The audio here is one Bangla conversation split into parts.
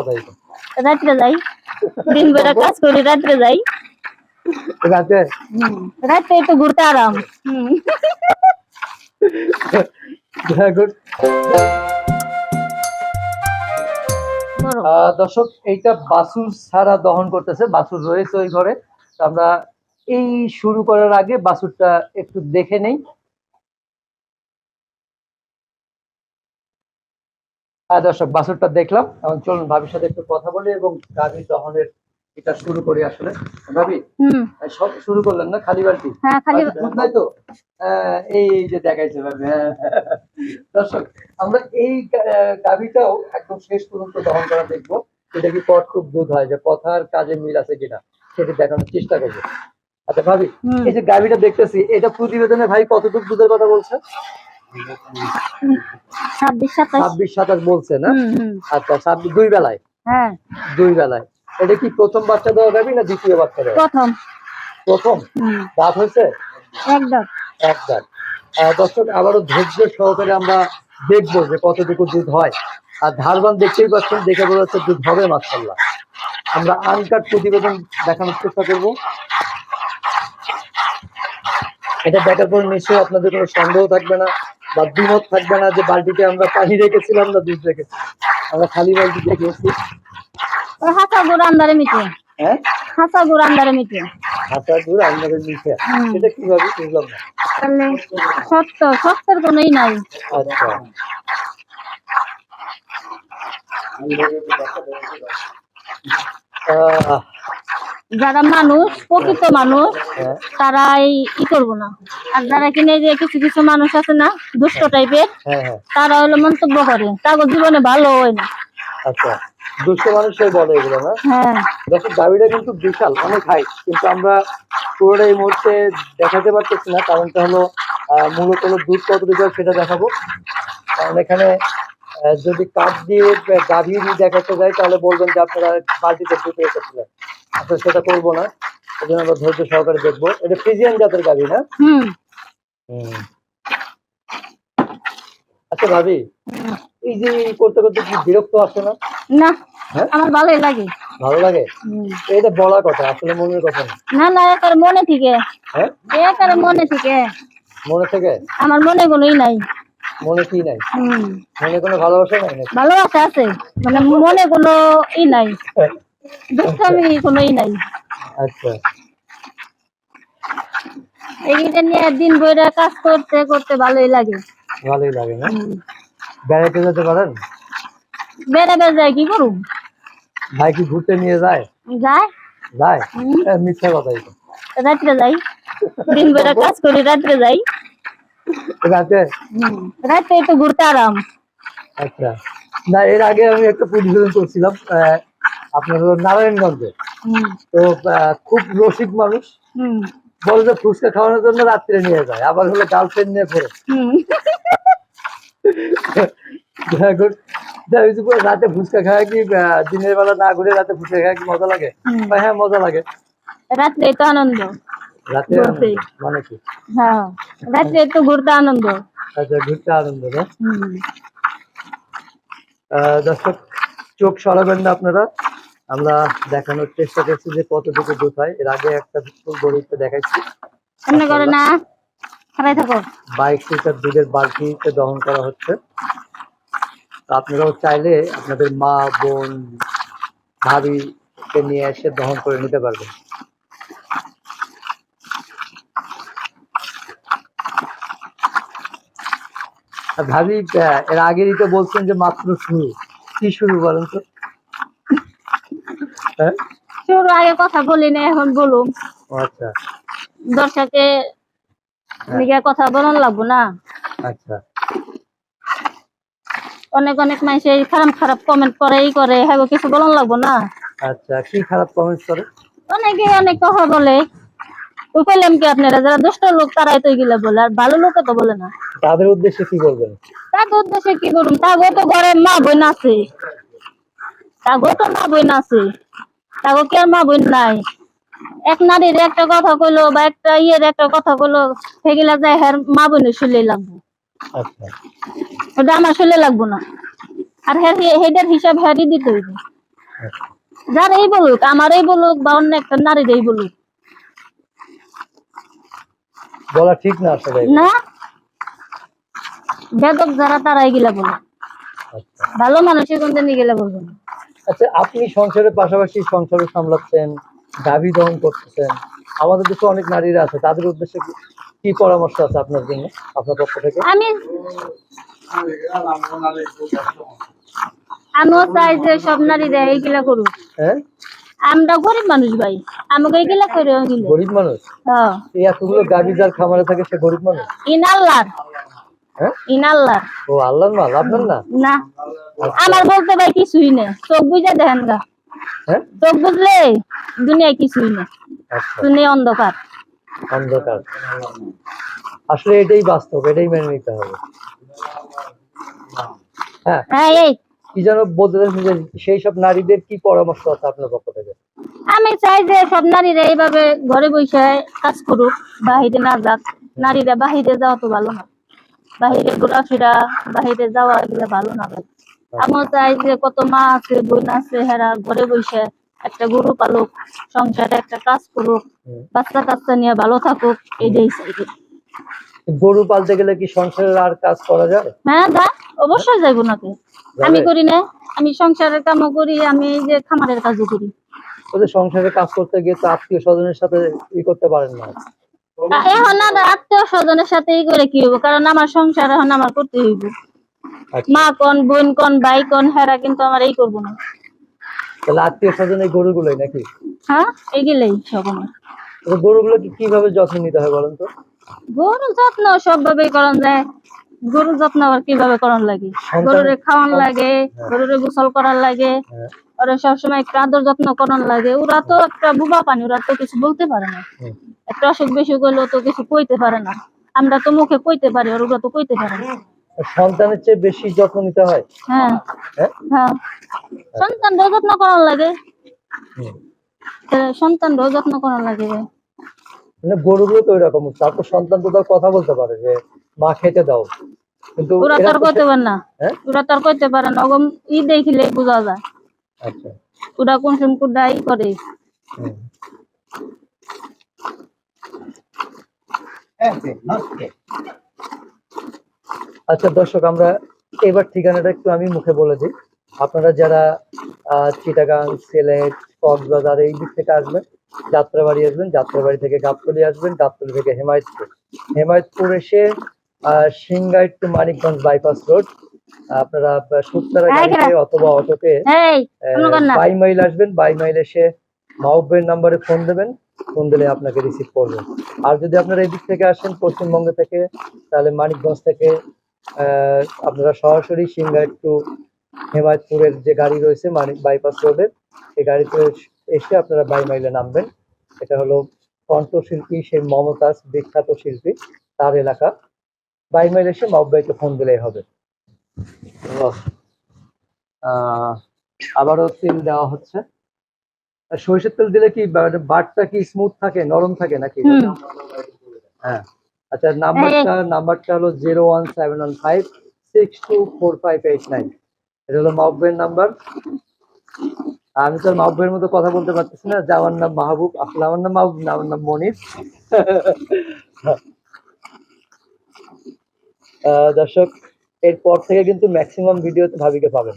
কথা এটা রাত্রে যাই। দিন বেলা কাজ করি রাত্রে যাই। রাতে? রাত্রে একটু ঘুরতে আরাম। হুম। গুড বড়। আহ, দর্শক এইটা বাসুর ছাড়া দহন করতেছে বাসুর রয়েছে ওই ঘরে। আমরা এই শুরু করার আগে বাসুরটা একটু দেখে নেই। হ্যাঁ দর্শক বাসুরটা দেখলাম এখন চলুন ভাবির সাথে একটু কথা বলি এবং গাভী দহনের এটা শুরু করি আসলে। ভাবি সব শুরু করলেন না? খালি বালতি? হ্যাঁ আচ্ছা, নাই তো? এই যে দেখাইছে ভাবি হ্যাঁ। দর্শক আমরা এই গাভীটাও একদম শেষ পর্যন্ত দহন করা দেখব। এটা কি পথ খুব দুধ হয়? যে কথার কাজে মিল আছে কিনা সেটা দেখানোর চেষ্টা করব। আচ্ছা ভাবি এই যে গাভীটা দেখতেছি এটা প্রতিবেদনে ভাই কতটুকু দুধের কথা বলছে? ছাব্বিশ সাতাশ। বলছে না? আচ্ছা ছাব্বিশ দুই বেলায়? হ্যাঁ। দুই বেলায়। এটা কি প্রথম বাচ্চা দেওয়া গাভী না দ্বিতীয় বাচ্চা দেওয়া? প্রথম। প্রথম? দাঁত হয়েছে? একদম। আহ, দর্শক আবারও ধৈর্য সহকারে আমরা দেখব যে কতটুকু দুধ হয়। আর ধারবান দেখতেই পাচ্ছেন দেখে বোঝা যাচ্ছে দুধ হবে মাসাল্লাহ আমরা আনকাট প্রতিবেদন দেখানোর চেষ্টা করব। এটা দেখার পর নিশ্চয়ই আপনাদের কোনো সন্দেহ থাকবে না। বা দ্বিমত থাকবে না যে বালতিতে আমরা পানি রেখেছিলাম না দুধ রেখেছি আমরা খালি বালতি রেখেছি হাসা গুড় আন্দারে মিটে। হ্যাঁ? হাসা গুড় আন্দারে মিটে। ধরে আমাদের নিচে হুম। এটা কীভাবে বুঝলাম না। তাহলে সত্য সত্যের কোনোই নাই। আচ্ছা। যারা মানুষ প্রকৃত মানুষ হ্যাঁ, তারা এই ই করব না। আর যারা কিনে যে কিছু কিছু মানুষ আছে না দুষ্ট টাইপের হ্যাঁ হ্যাঁ। তারা হলো মন্তব্য করে তাদের জীবনে ভালো হয় না। আচ্ছা দুষ্ট বলে এগুলো না? দাবিটা কিন্তু বিশাল অনেক হাই কিন্তু আমরা পুরোটা এই মুহূর্তে দেখাতে পারতেছি না কারণটা হলো মূলত হলো দুধ হয় সেটা দেখাবো। কারণ এখানে যদি কাঠ দিয়ে গাভী দেখাতে যায় তাহলে বলবেন যে আপনারা বালতিতে দুধ রেখেছিলেন। আসলে সেটা করব না এই জন্য আমরা ধৈর্য সহকারে দেখব। এটা ফ্রিজিয়ান জাতের গাভী না। আচ্ছা ভাবি এই যে করতে করতে কি বিরক্ত আসে না? না হ্যাঁ? আমার ভালোই লাগে। ভালো লাগে। এটা বলার কথা আসলে মনের কথা না। না না একার মনে থেকে। হ্যাঁ? একার মনে থেকে। মনে থেকে? আমার মনে কোনোই নাই। মনে কি নাই? মনে কোনো ভালোবাসা নাই ভালোবাসা আছে মানে মনে কোনো ই নাই। দুষ্টামি কোনো ই নাই। আচ্ছা। এইটা নিয়ে দিন বইরা কাজ করতে করতে ভালোই লাগে। ভালোই লাগে না? বেড়াইতে যেতে পারেন? বেড়াবে যায় কি করুম? ভাই কি ঘুরতে নিয়ে যায়? যায়। যায়। মিথ্যা কথাই রাত্রে যাই। দিন বেলা কাজ করি রাত্রে যাই। রাতে রাত্রে একটু ঘুরতে আরাম। আচ্ছা। না এর আগে আমি একটা প্রতিবেদন করছিলাম আপনার হলো নারায়ণগঞ্জে। তো খুব রসিক মানুষ। বলে যে ফুচকা খাওয়ানোর জন্য রাত্রে নিয়ে যায় আবার হলো গার্লফ্রেন্ড নিয়ে ফেরে। রাতে ফুচকা খাওয়া কি দিনের বেলা না ঘুরে রাতে ফুচকা খাওয়া কি মজা লাগে। হ্যাঁ মজা লাগে। রাত্রে তো আনন্দ। ঘুরতে। মানে কি? হ্যাঁ রাত্রে একটু ঘুরতে আনন্দ। আচ্ছা ঘুরতে আনন্দ না দর্শক চোখ সরাবেন না আপনারা। আমরা দেখানোর চেষ্টা করছি যে কতটুকু দুধ হয়। এর আগে একটা ফুল গরিবকে দেখাইছি। সামনে করে না। খারাই থাকো। বাইক লিটার দুধের বালতিতে দহন করা হচ্ছে। তো আপনারাও চাইলে আপনাদের মা বোন ভাবিকে নিয়ে এসে দহন করে নিতে পারবেন। ভাবি এর আগেরই তো বলছেন যে মাত্র শুরু। কি শুরু বলেন তো? হ্যাঁ? শুরু আগে কথা বলি না এখন বলুম। ও আচ্ছা। দর্শকে কথা বলান লাগবো না? আচ্ছা। অনেক অনেক মানুষ এই খারাপ খারাপ কমেন্ট করে এই করে। হ্যাঁ কিছু বলান লাগবো না? আচ্ছা কি খারাপ কমেন্টস করে? অনেকে অনেক কথা বলে। তো পেলাম কি আপনারা? যারা দুষ্ট লোক তারাই তো এগুলা বলে। আর ভালো লোকে তো বলে না। তাদের উদ্দেশ্যে কি বলবেন? তাকে উদ্দেশ্যে কি করুন তাগো তো ঘরে মা বোন আছে। তাগো তো মা বোন আছে। তাগো কি আর মা বোন নাই? এক নারীর একটা কথা কইলো বা একটা ইয়ের একটা কথা কইলো সেগুলা যায় হ্যার মা বোনের শুলে লাগবো। আচ্ছা। ওটা আমার শুলে লাগবো না। আর হ্যাঁ হেডের হিসাব হ্যারই দিতে হইবে। যারাই বলুক আমারই বলুক বা অন্য একটা নারীরই বলুক বলা ঠিক না আসলে। না। বেদক যারা তারাই গিলা বলুক আচ্ছা। ভালো মানুষের কোনদিন গেলে বলব না। আচ্ছা আপনি সংসারের পাশাপাশি সংসারও সামলাচ্ছেন দাবি দহন করতেছেন। আমাদের দেশে অনেক নারীরা আছে তাদের উদ্দেশ্যে কি- কি পরামর্শ আছে আপনার জন্য আপনার পক্ষ থেকে? আমি আমিও চাই যে সব নারীরা এইগুলা করুক। হ্যাঁ? আমরা গরিব মানুষ ভাই। আমাকে এইগুলা করে গেলে গরিব মানুষ? হ্যাঁ। এই এতগুলো গাভী যার খামারে থাকে সে গরিব মানুষ? ইনাল্লার হ্যাঁ? ইনাল্লার ও আল্লাহর মাল আপনার না? না। আমার বলতে ভাই কিছুই না চোখ বুঝে দেখেন গা। হ্যাঁ? চোখ বুঝলে দুনিয়ায় কিছুই না আচ্ছা। দুনিয়া অন্ধকার। অন্ধকার। আসলে এটাই বাস্তব এটাই মেনে নিতে হবে। হ্যাঁ? হ্যাঁ এই। কি যেন বলতে সেই সব নারীদের কি পরামর্শ আছে আপনার পক্ষ থেকে? আমি চাই যে সব নারীরা এইভাবে ঘরে বসে কাজ করুক বাহিরে না যাক। নারীরা বাহিরে যাওয়া তো ভালো না। বাহিরে ঘোরাফেরা বাহিরে যাওয়া এগুলো ভালো না ভাই। আমিও চাই যে কত মা আছে বোন আছে হেরা ঘরে বসে একটা গরু পালুক সংসারে একটা কাজ করুক বাচ্চা কাচ্চা নিয়ে ভালো থাকুক এটাই চাই। গরু পালতে গেলে কি সংসারের আর কাজ করা যায়? হ্যাঁ দা অবশ্যই যাইবো নাকি। আমি করি না আমি সংসারের কামও করি আমি এই যে খামারের কাজও করি। ওদের সংসারে কাজ করতে গিয়ে তো আত্মীয় স্বজনের সাথে ই করতে পারেন না। এখন আর আত্মীয় স্বজনের সাথে ই করে কি হইব? কারণ আমার সংসার এখন আমার করতে হইব। আচ্ছা, মা কোন বোন কোন ভাই কোন হেরা কিন্তু আমার এই করব না। তাহলে আত্মীয় স্বজন এই গরুগুলোই নাকি? হ্যাঁ এগুলাই সব আমার। তো গরুগুলো কি কীভাবে যত্ন নিতে হয় বলেন তো? গরু যত্ন সবভাবেই করা যায়। গরুর যত্ন আবার কীভাবে করার লাগে? সন্তান- গরুরে খাওয়ান লাগে গরুরে গোসল করার লাগে হ্যাঁ। ওরা সবসময় একটু আদর যত্ন করার লাগে। ওরা তো একটা বুবা পানি ওরা তো কিছু বলতে পারে না। একটা অসুখ বিসুখ হইলেও তো কিছু কইতে পারে না। আমরা তো মুখে কইতে পারি আর ওরা তো কইতে পারে না। সন্তানের চেয়ে বেশি যত্ন নিতে হয়? হ্যাঁ। হ্যাঁ? হ্যাঁ। সন্তানরাও যত্ন করার লাগে। হুম। সন্তানরাও যত্ন করার লাগে। মানে গরুগুলো তো ওইরকম তারপর সন্তান তো তার কথা বলতে পারে যে মা খেতে দাও। কিন্তু ওরা তো এরা আর তো কইতে পারে না। হ্যাঁ? ওরা তো আর কইতে পারে না। ওগম ই দেখিলে বোঝা যায়। আচ্ছা। ওরা কোন সময় কোনটা ই করে। আচ্ছা দর্শক আমরা এবার ঠিকানাটা একটু আমি মুখে বলে দিই। আপনারা যারা আহ, চিটাগাং সিলেট কক্সবাজার এই দিক থেকে আসবেন যাত্রাবাড়ি আসবেন যাত্রাবাড়ি থেকে গাবতলি আসবেন গাবতলি থেকে হেমায়তপুর। হেমায়তপুর এসে আহ, Singait to Manikganj bypass road. আপনারা সুপ্তারা হ্যাঁ, গাড়িতে অথবা অটোতে বাই মাইল আসবেন বাই মাইল এসে মাহবের নাম্বারে ফোন দেবেন ফোন দিলে আপনাকে রিসিভ করবে। আর যদি আপনারা এদিক থেকে আসেন পশ্চিমবঙ্গ থেকে তাহলে মানিকগঞ্জ থেকে আপনারা সরাসরি সিংগাইট টু হেমায়তপুরের যে গাড়ি রয়েছে মানিক বাইপাস রোডের সেই গাড়িতে এসে আপনারা বাই মাইলে নামবেন। এটা হলো কণ্ঠশিল্পী সেই মমতাজ বিখ্যাত শিল্পী তার এলাকা। বাই মাইল এসে মাহবাইকে ফোন দিলেই হবে। তো, আহ, আবারও তেল দেওয়া হচ্ছে। আর সরিষার তেল দিলে কি বা- বাটটা কি স্মুথ থাকে নরম থাকে নাকি? হ্যাঁ। আচ্ছা নাম্বারটা নাম্বারটা হলো zero one seven one five six two four five eight nine. এটা হলো মাহবুবের নাম্বার। আমি তো আর মাহবুবের মতো কথা বলতে পারতেছি না। যে আমার নাম মাহবুব আসলে আমার নাম মাহবুব না আমার নাম মনির। দর্শক এরপর থেকে কিন্তু ম্যাক্সিমাম ভিডিও ভিডিওতে ভাবিকে পাবেন।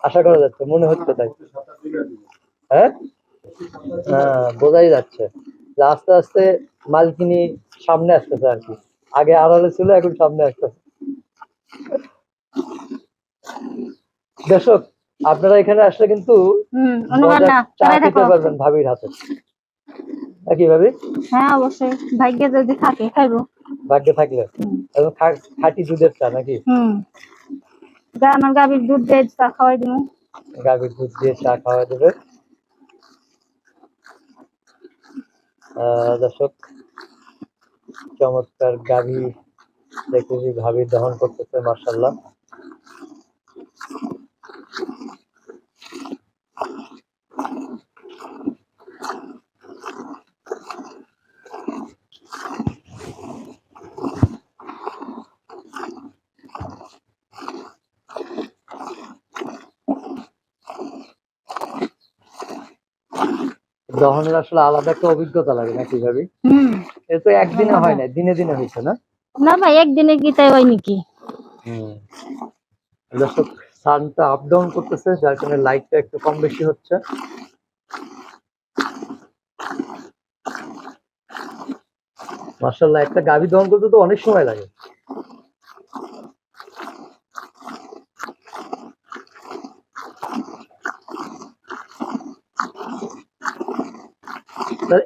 আশা করা যাচ্ছে মনে হচ্ছে তাই। হ্যাঁ? হ্যাঁ বোঝাই যাচ্ছে। যে আস্তে আস্তে মালকিনি সামনে আসতেছে আর কি। আগে আড়ালে ছিল এখন সামনে আসতেছে। দর্শক আপনারা এখানে আসলে কিন্তু পারবেন ভাবির হাতে। নাকি ভাবি? হ্যাঁ অবশ্যই। ভাগ্যে যদি থাকে খাইবো। ভাগ্যে থাকলে? এবং খাঁটি দুধের চা নাকি? হুম। আমার গাভীর দুধ দিয়ে চা খাওয়াই দিমু। গাভীর দুধ দিয়ে চা খাওয়া দেবে। দর্শক চমৎকার গাভী দেখতেছি ভাবি দহন করতেছে মার্শাল্লাহ দহনের আসলে আলাদা একটা অভিজ্ঞতা লাগে নাকি ভাবি? হুম। এটা তো একদিনে হয় না দিনে দিনে হয়েছে না? না ভাই একদিনে কি তাই হয় নাকি? দর্শক সানটা আপ ডাউন করতেছে যার কারণে লাইটটা একটু কম বেশি হচ্ছে। মার্শাল্লাহ একটা গাভী দহন করতে তো অনেক সময় লাগে।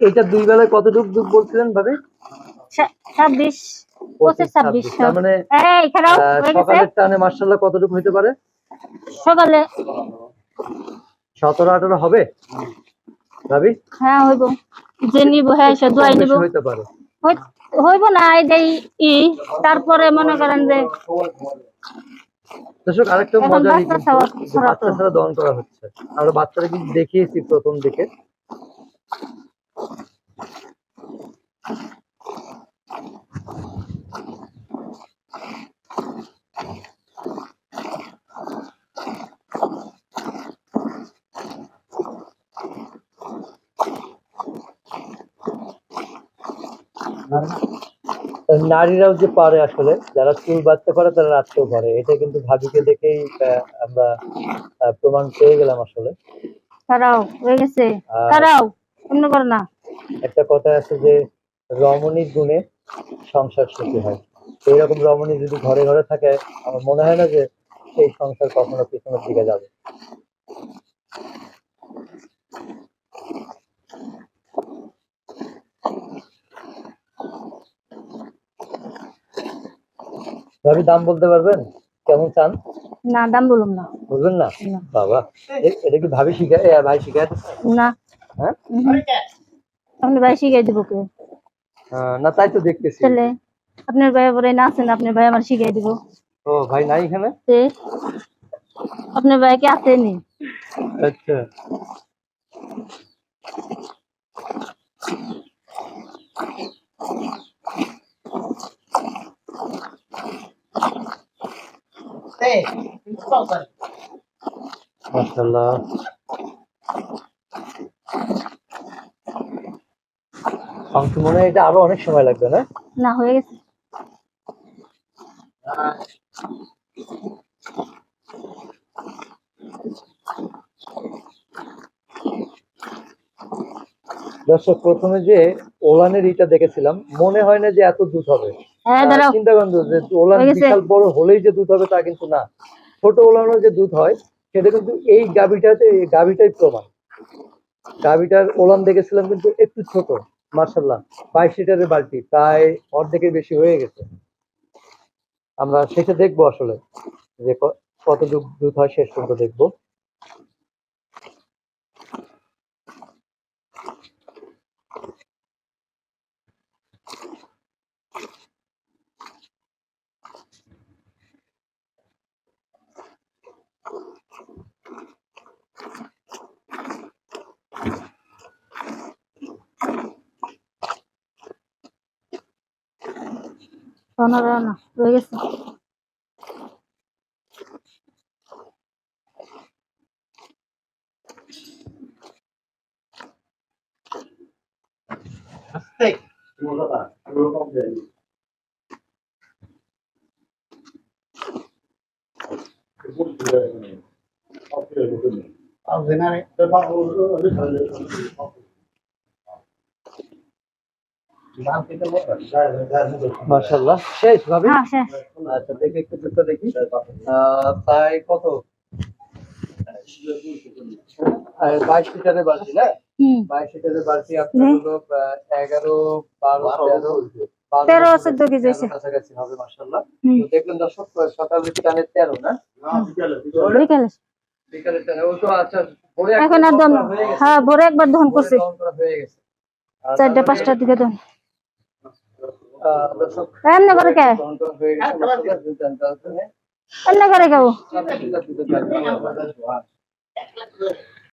এটা দুই বেলায় কতটুকু দুধ বলছিলেন ভাবে? ছাব্বিশ পঁচিশ ছাব্বিশ। মানে হয়ে গেছে। সকালের টানে মার্শাল্লাহ কতটুকু হইতে পারে? সকালে। সতেরো আঠারো হবে? ভাবি? হ্যাঁ হইব। যে নিব হ্যাঁ সে দোয়াই নিব। হইতে পারে। হইব না এটাই ই তারপরে মনে করেন যে দর্শক আরেকটা বাচ্চা ছাড়া- ছাড়া বাচ্চা ছাড়া দহন করা হচ্ছে। আমরা বাচ্চারা কিন্তু দেখিয়েছি প্রথম দিকে। নারীরাও যে পারে আসলে যারা চুল বাঁধতে পারে তারা রাত্রেও পারে। এটা কিন্তু ভাবিকে দেখেই আমরা প্রমাণ পেয়ে গেলাম আসলে। তারাও হয়ে গেছে। তারাও এমনি করে না। একটা কথা আছে যে রমণীর গুণে সংসার সুখী হয়। এইরকম রমণী যদি ঘরে ঘরে থাকে আমার মনে হয় না যে সেই সংসার কখনো পিছনের দিকে যাবে। ভাবি দাম বলতে পারবেন? কেমন চান? না দাম বলুন না। বলবেন না। বাবা এটা কি ভাবি শিখায় ভাই শিখায়? না। হ্যাঁ? উহুম। আপনি ভাই শিখাই দিব কে আহ, না তাই তো দেখতেছি তাহলে আপনার ভাই পরে না আছেন আপনার ভাই আমার শিখাই দিব ও ভাই নাই এখানে তে আপনার ভাই কি আসেনি আচ্ছা মাশাআল্লাহ আমার মনে হয় এটা আরও অনেক সময় লাগবে না? না হয়ে গেছে। দর্শক প্রথমে যে ওলানের ইটা দেখেছিলাম মনে হয় না যে এত দুধ হবে। হ্যাঁ চিন্তা করেন যে ওলান বিশাল বড় হলেই যে দুধ হবে তা কিন্তু না। ছোট ওলানের যে দুধ হয় সেটা কিন্তু এই গাভিটাতে গাভিটাই প্রমাণ। গাভিটার ওলান দেখেছিলাম কিন্তু একটু ছোট। মার্শাল্লাহ বাইশ লিটারের বালতি, প্রায় অর্ধেকের বেশি হয়ে গেছে। আমরা সেটা দেখব আসলে, যে কত কতটুকু দুধ হয় শেষ পর্যন্ত দেখব। 전화를 하나. 모르겠어. 스테이크. 이거다. 이거 하면 그거 들어야 되네. 앞에 이거 아, 아 왜나래? 대박 네, 어디 잘려 হ্যাঁ শেষ। আচ্ছা দেখি একটু দেখি। প্রায় কত? বাইশ লিটারের বালতি না? বাইশ লিটারের বালতি আপনার হলো এগারো বারো তেরো তেরো চোদ্দ কেজি হয়েছে। কাছাকাছি হবে দেখলেন দর্শক সকালের টানে তেরো না? বিকালে বিকালের টানে ও তো আচ্ছা এখন আর দম হয়ে। হ্যাঁ ভোরে একবার দহন করছি। হয়ে চারটা পাঁচটার দিকে দহন। দর্শক রান্না করে কে। রান্না করে কেউ।